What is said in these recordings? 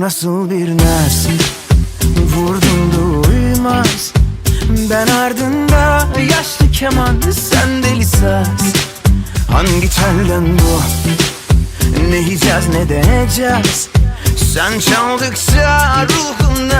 Nasıl bir nasip Vurdum da uymaz. Ben ardında yaşlı keman Sen deli saz. Hangi telden bu? Ne yiyeceğiz ne deneyeceğiz Sen çaldıkça ruhumda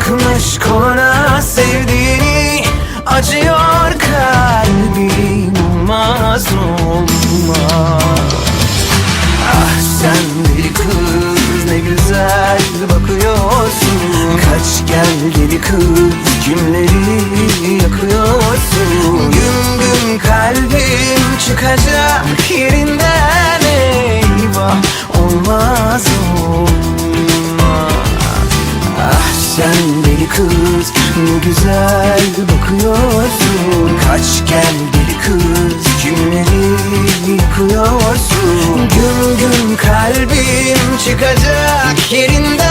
Takmış koluna sevdiğini. Acıyor kalbim olmaz olmaz. Ah sen deli kız ne güzel bakıyorsun. Kaç gel deli kız kimleri yakıyorsun? Gün gün kalbim çıkacak yerinden güzel bakıyorsun. Kaç gel deli kız kimleri yakıyorsun Gün gün kalbim çıkacak yerinden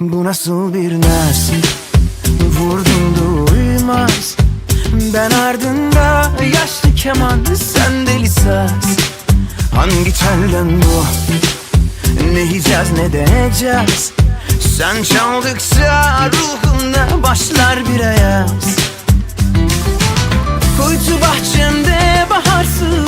Bu nasıl bir nasip Vurdum da uymaz Ben ardında yaşlı keman Sen deli saz. Hangi telden bu? Ne yiyeceğiz ne deneyeceğiz Sen çaldıkça ruhumda başlar bir ayaz. Kuytu bahçemde baharsın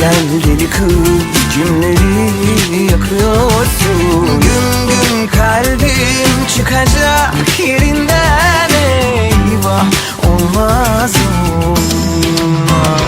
gel deli kız kimleri yakıyorsun. Gün gün kalbim çıkacak yerinden eyvah Olmaz olmaz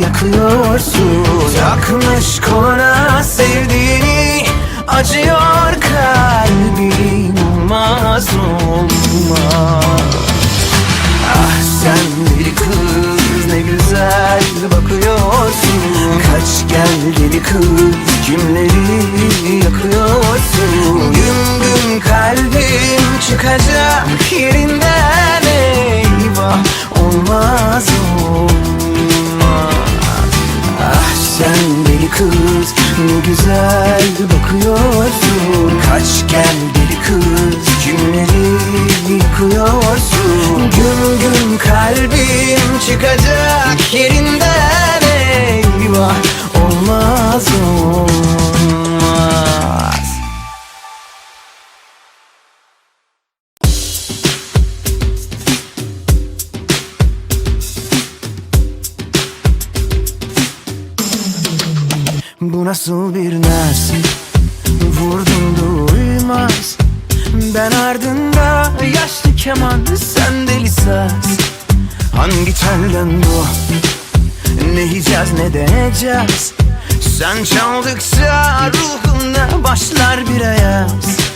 yakıyorsun. Takmış koluna sevdiğini acıyor kalbim olmaz olmaz Ah sen deli kız ne güzel bakıyorsun. Kaç gel deli kız kimleri yakıyorsun. Gün gün kalbim çıkacak yerinden eyvah Olmaz olmaz kız ne güzel bakıyorsun. Kaç gel deli kız kimleri yıkıyorsun. Gün gün kalbim çıkacak yerinden Bu nasıl bir nasip Vurdum duymaz Ben ardında yaşlı keman Sen deli saz. Hangi telden bu? Ne yiyeceğiz ne deneyeceğiz Sen çaldıkça ruhumda başlar bir ayaz